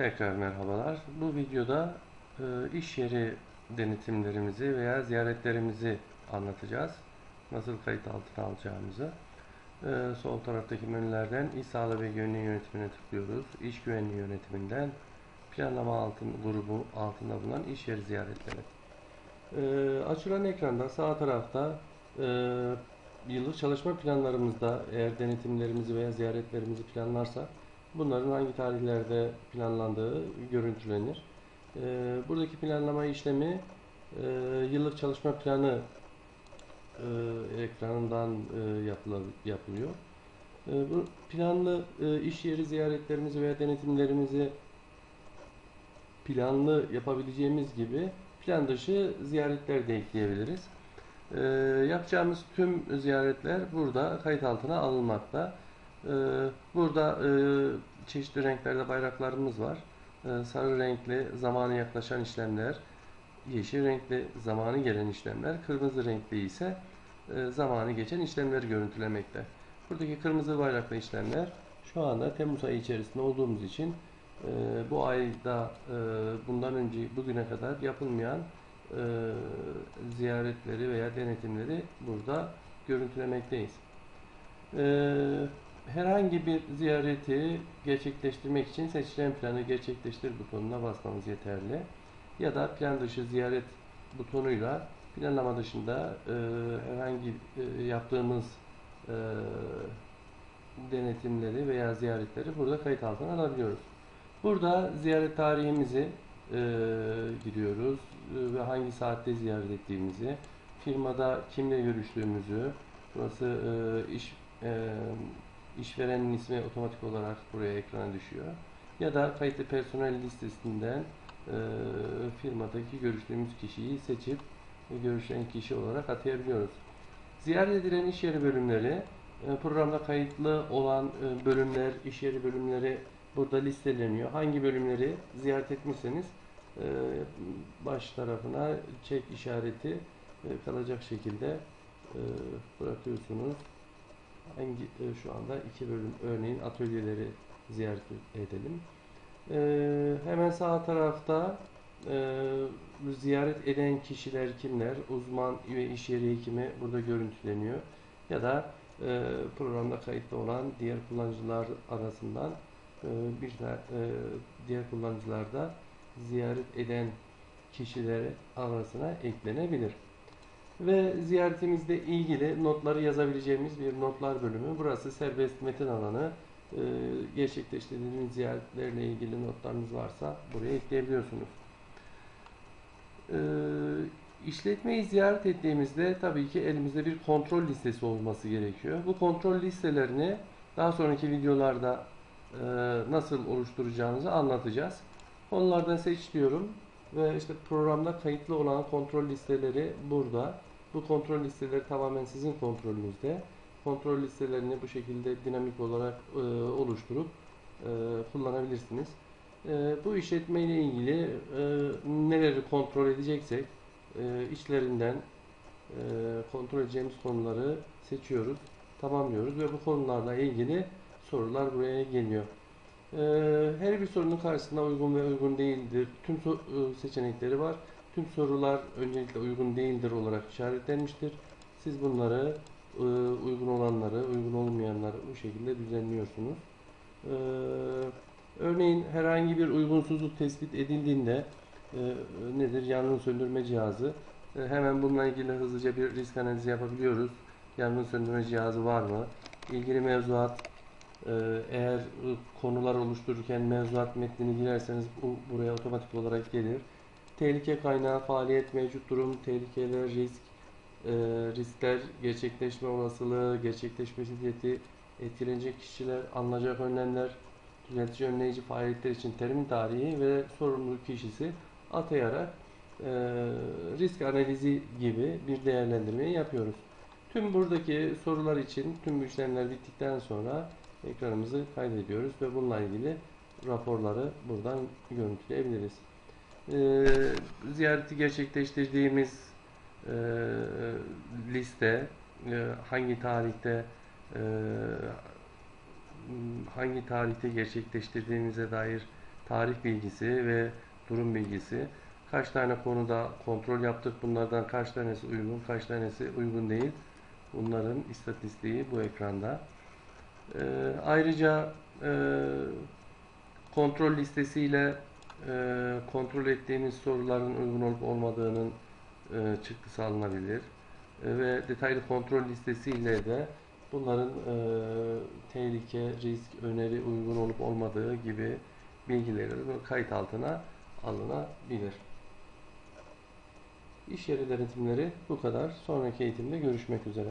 Tekrar merhabalar. Bu videoda e, iş yeri denetimlerimizi veya ziyaretlerimizi anlatacağız. Nasıl kayıt altına alacağımızı. E, sol taraftaki menülerden İş Sağlığı ve Güvenliği Yönetimine tıklıyoruz. İş Güvenliği Yönetiminden planlama altın, grubu altında bulunan iş yeri ziyaretleri. E, açılan ekranda sağ tarafta e, yıllık çalışma planlarımızda eğer denetimlerimizi veya ziyaretlerimizi planlarsak bunların hangi tarihlerde planlandığı görüntülenir. Ee, buradaki planlama işlemi e, yıllık çalışma planı e, ekranından e, yapılıyor. bu planlı iş yeri ziyaretlerimizi veya denetimlerimizi planlı yapabileceğimiz gibi plan dışı ziyaretler de ekleyebiliriz. yapacağımız tüm ziyaretler burada kayıt altına alınmakta. Ee, burada e, çeşitli renklerde bayraklarımız var. Ee, sarı renkli zamanı yaklaşan işlemler, yeşil renkli zamanı gelen işlemler, kırmızı renkli ise e, zamanı geçen işlemler görüntülemekte. Buradaki kırmızı bayraklı işlemler şu anda Temmuz ayı içerisinde olduğumuz için e, bu ayda bundan önce bugüne kadar yapılmayan ziyaretleri veya denetimleri burada görüntülemekteyiz. Herhangi bir ziyareti gerçekleştirmek için seçilen planı gerçekleştir butonuna basmamız yeterli. Ya da plan dışı ziyaret butonuyla planlama dışında e, herhangi e, yaptığımız e, denetimleri veya ziyaretleri burada kayıt altına alabiliyoruz. Burada ziyaret tarihimizi e, giriyoruz e, ve hangi saatte ziyaret ettiğimizi, firmada kimle görüştüğümüzü, burası e, iş e, işverenin ismi otomatik olarak buraya ekrana düşüyor. Ya da kayıtlı personel listesinden e, firmadaki görüştüğümüz kişiyi seçip görüşen kişi olarak atayabiliyoruz. Ziyaret edilen iş yeri bölümleri, e, programda kayıtlı olan e, bölümler, iş yeri bölümleri burada listeleniyor. Hangi bölümleri ziyaret etmişseniz e, baş tarafına çek işareti e, kalacak şekilde e, bırakıyorsunuz hangi e, şu anda iki bölüm örneğin atölyeleri ziyaret edelim. E, hemen sağ tarafta e, ziyaret eden kişiler kimler? Uzman ve iş yeri hekimi burada görüntüleniyor. Ya da e, programda kayıtlı olan diğer kullanıcılar arasından e, bir de, e, diğer kullanıcılar da ziyaret eden kişiler arasına eklenebilir ve ziyaretimizle ilgili notları yazabileceğimiz bir notlar bölümü. Burası serbest metin alanı. Ee, gerçekleştirdiğiniz ziyaretlerle ilgili notlarınız varsa buraya ekleyebiliyorsunuz. Ee, ziyaret ettiğimizde tabii ki elimizde bir kontrol listesi olması gerekiyor. Bu kontrol listelerini daha sonraki videolarda e, nasıl oluşturacağınızı anlatacağız. Onlardan seç diyorum ve işte programda kayıtlı olan kontrol listeleri burada. Bu kontrol listeleri tamamen sizin kontrolünüzde. Kontrol listelerini bu şekilde dinamik olarak e, oluşturup e, kullanabilirsiniz. E, bu işletme ile ilgili e, neleri kontrol edeceksek e, içlerinden e, kontrol edeceğimiz konuları seçiyoruz, tamamlıyoruz ve bu konularla ilgili sorular buraya geliyor. E, her bir sorunun karşısında uygun ve uygun değildir. Tüm so e, seçenekleri var. Tüm sorular öncelikle uygun değildir olarak işaretlenmiştir. Siz bunları e, uygun olanları, uygun olmayanları bu şekilde düzenliyorsunuz. E, örneğin herhangi bir uygunsuzluk tespit edildiğinde e, nedir? Yangın söndürme cihazı. Hemen bununla ilgili hızlıca bir risk analizi yapabiliyoruz. Yangın söndürme cihazı var mı? İlgili mevzuat eğer konular oluştururken mevzuat metnini girerseniz bu buraya otomatik olarak gelir tehlike kaynağı, faaliyet, mevcut durum, tehlikeler, risk, e, riskler, gerçekleşme olasılığı, gerçekleşme şiddeti, etkilenecek kişiler, alınacak önlemler, düzeltici önleyici faaliyetler için terim tarihi ve sorumlu kişisi atayarak e, risk analizi gibi bir değerlendirmeyi yapıyoruz. Tüm buradaki sorular için tüm işlemler bittikten sonra ekranımızı kaydediyoruz ve bununla ilgili raporları buradan görüntüleyebiliriz e, ziyareti gerçekleştirdiğimiz e, liste e, hangi tarihte e, hangi tarihte gerçekleştirdiğimize dair tarih bilgisi ve durum bilgisi. Kaç tane konuda kontrol yaptık. Bunlardan kaç tanesi uygun, kaç tanesi uygun değil. Bunların istatistiği bu ekranda. Ee, ayrıca e, kontrol listesiyle e, kontrol ettiğimiz soruların uygun olup olmadığının e, çıktısı alınabilir. E, ve detaylı kontrol listesiyle de bunların e, tehlike, risk, öneri uygun olup olmadığı gibi bilgileri kayıt altına alınabilir. İş yeri denetimleri bu kadar. Sonraki eğitimde görüşmek üzere.